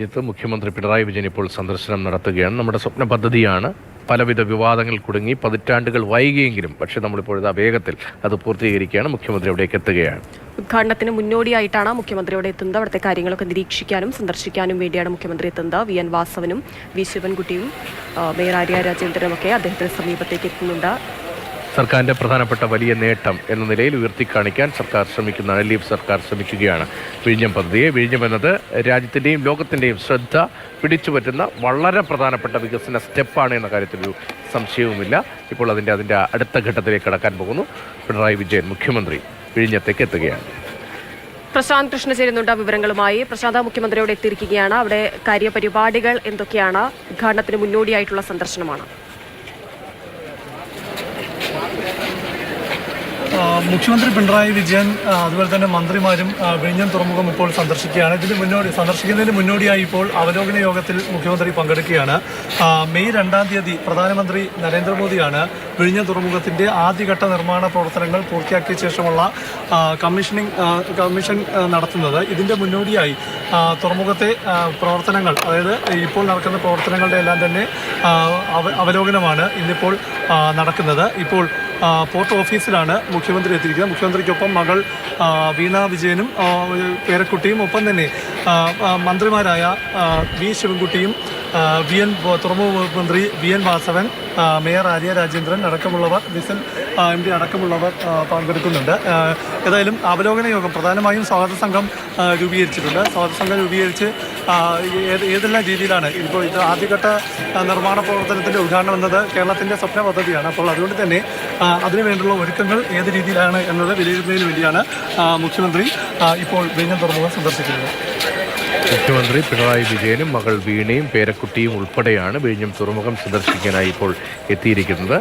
രാജ്യത്ത് മുഖ്യമന്ത്രി പിണറായി വിജയൻ ഇപ്പോൾ സന്ദർശനം നടത്തുകയാണ്. നമ്മുടെ സ്വപ്ന പദ്ധതിയാണ് പലവിധ വിവാദങ്ങൾ കുടുങ്ങി പതിറ്റാണ്ടുകൾ വൈകിയെങ്കിലും പക്ഷേ നമ്മളിപ്പോഴത്തെ വേഗത്തിൽ അത് പൂർത്തീകരിക്കുകയാണ്. മുഖ്യമന്ത്രി അവിടേക്ക് എത്തുകയാണ്. ഉദ്ഘാടനത്തിന് മുന്നോടിയായിട്ടാണ് മുഖ്യമന്ത്രി അവിടെ എത്തുന്നത്. അവിടുത്തെ കാര്യങ്ങളൊക്കെ നിരീക്ഷിക്കാനും സന്ദർശിക്കാനും വേണ്ടിയാണ് മുഖ്യമന്ത്രി എത്തുന്നത്. വി എൻ വാസവനും വി ശിവൻകുട്ടിയും മേയർ ആര്യ രാജേന്ദ്രനും ഒക്കെ അദ്ദേഹത്തിന് സമീപത്തേക്ക് എത്തുന്നുണ്ട്. സർക്കാരിന്റെ പ്രധാനപ്പെട്ട വലിയ നേട്ടം എന്ന നിലയിൽ ഉയർത്തിക്കാണിക്കാൻ സർക്കാർ ശ്രമിക്കുന്ന എൽ ഡി എഫ് സർക്കാർ ശ്രമിക്കുകയാണ്. വിഴിഞ്ഞം പദ്ധതിയെ വിഴിഞ്ഞം എന്നത് രാജ്യത്തിന്റെയും ലോകത്തിന്റെയും ശ്രദ്ധ പിടിച്ചുപറ്റുന്ന വളരെ പ്രധാനപ്പെട്ട വികസന സ്റ്റെപ്പാണ് എന്ന കാര്യത്തിൽ ഒരു സംശയവുമില്ല. ഇപ്പോൾ അതിന്റെ അതിന്റെ അടുത്ത ഘട്ടത്തിലേക്ക് കടക്കാൻ പോകുന്നു. പിണറായി വിജയൻ മുഖ്യമന്ത്രി വിഴിഞ്ഞത്തേക്ക് എത്തുകയാണ്. പ്രശാന്ത് കൃഷ്ണ ചേരുന്നുണ്ട് വിവരങ്ങളുമായി. പ്രശാന്ത മുഖ്യമന്ത്രിയോട് എത്തിയിരിക്കുകയാണ്. അവിടെ കാര്യപരിപാടികൾ എന്തൊക്കെയാണ്? ഉദ്ഘാടനത്തിന് മുന്നോടിയായിട്ടുള്ള സന്ദർശനമാണ്. മുഖ്യമന്ത്രി പിണറായി വിജയൻ അതുപോലെ തന്നെ മന്ത്രിമാരും വിഴിഞ്ഞം തുറമുഖം ഇപ്പോൾ സന്ദർശിക്കുകയാണ്. ഇതിന് മുന്നോടി സന്ദർശിക്കുന്നതിന് മുന്നോടിയായി ഇപ്പോൾ അവലോകന യോഗത്തിൽ മുഖ്യമന്ത്രി പങ്കെടുക്കുകയാണ്. മെയ് രണ്ടാം തീയതി പ്രധാനമന്ത്രി നരേന്ദ്രമോദിയാണ് വിഴിഞ്ഞം തുറമുഖത്തിന്റെ ആദ്യഘട്ട നിർമ്മാണ പ്രവർത്തനങ്ങൾ പൂർത്തിയാക്കിയ ശേഷമുള്ള കമ്മീഷനിങ് കമ്മീഷൻ നടത്തുന്നത്. ഇതിന്റെ മുന്നോടിയായി തുറമുഖത്തെ പ്രവർത്തനങ്ങൾ അതായത് ഇപ്പോൾ നടക്കുന്ന പ്രവർത്തനങ്ങളുടെ എല്ലാം തന്നെ അവലോകനമാണ് ഇന്നിപ്പോൾ നടക്കുന്നത്. ഇപ്പോൾ പോർട്ട് ഓഫീസിലാണ് മുഖ്യമന്ത്രി എത്തിയിരിക്കുന്നത്. മുഖ്യമന്ത്രിക്കൊപ്പം മകൾ വീണ വിജയനും പേരക്കുട്ടിയും ഒപ്പം തന്നെ മന്ത്രിമാരായ വി ശിവൻകുട്ടിയും വി എൻ തുറമുഖ മന്ത്രി V N Vasavan mayor Arya Rajendran അടക്കമുള്ളവർ വിസൽ എം ഡി അടക്കമുള്ളവർ പങ്കെടുക്കുന്നുണ്ട്. ഏതായാലും അവലോകന യോഗം പ്രധാനമായും സ്വാഗത സംഘം രൂപീകരിച്ചിട്ടുണ്ട്. സ്വാഗത സംഘം രൂപീകരിച്ച് ഏത് ഏതെല്ലാം രീതിയിലാണ്? ഇപ്പോൾ ഇത് ആദ്യഘട്ട നിർമ്മാണ പ്രവർത്തനത്തിന്റെ ഉദ്ഘാടനം എന്നത് കേരളത്തിന്റെ സ്വപ്ന പദ്ധതിയാണ്. അപ്പോൾ അതുകൊണ്ട് തന്നെ അതിനുവേണ്ടിയുള്ള ഒരുക്കങ്ങൾ ഏത് രീതിയിലാണ് എന്നത് വിലയിരുത്തുന്നതിന് വേണ്ടിയാണ് മുഖ്യമന്ത്രി ഇപ്പോൾ വിഴിഞ്ഞം തുറമുഖം സന്ദർശിക്കുന്നത്. മുഖ്യമന്ത്രി പിണറായി വിജയനും മകൾ വീണയും പേരക്കുട്ടിയും ഉൾപ്പെടെയാണ് വിഴിഞ്ഞം തുറമുഖം സന്ദർശിക്കാനായി ഇപ്പോൾ എത്തിയിരിക്കുന്നത്.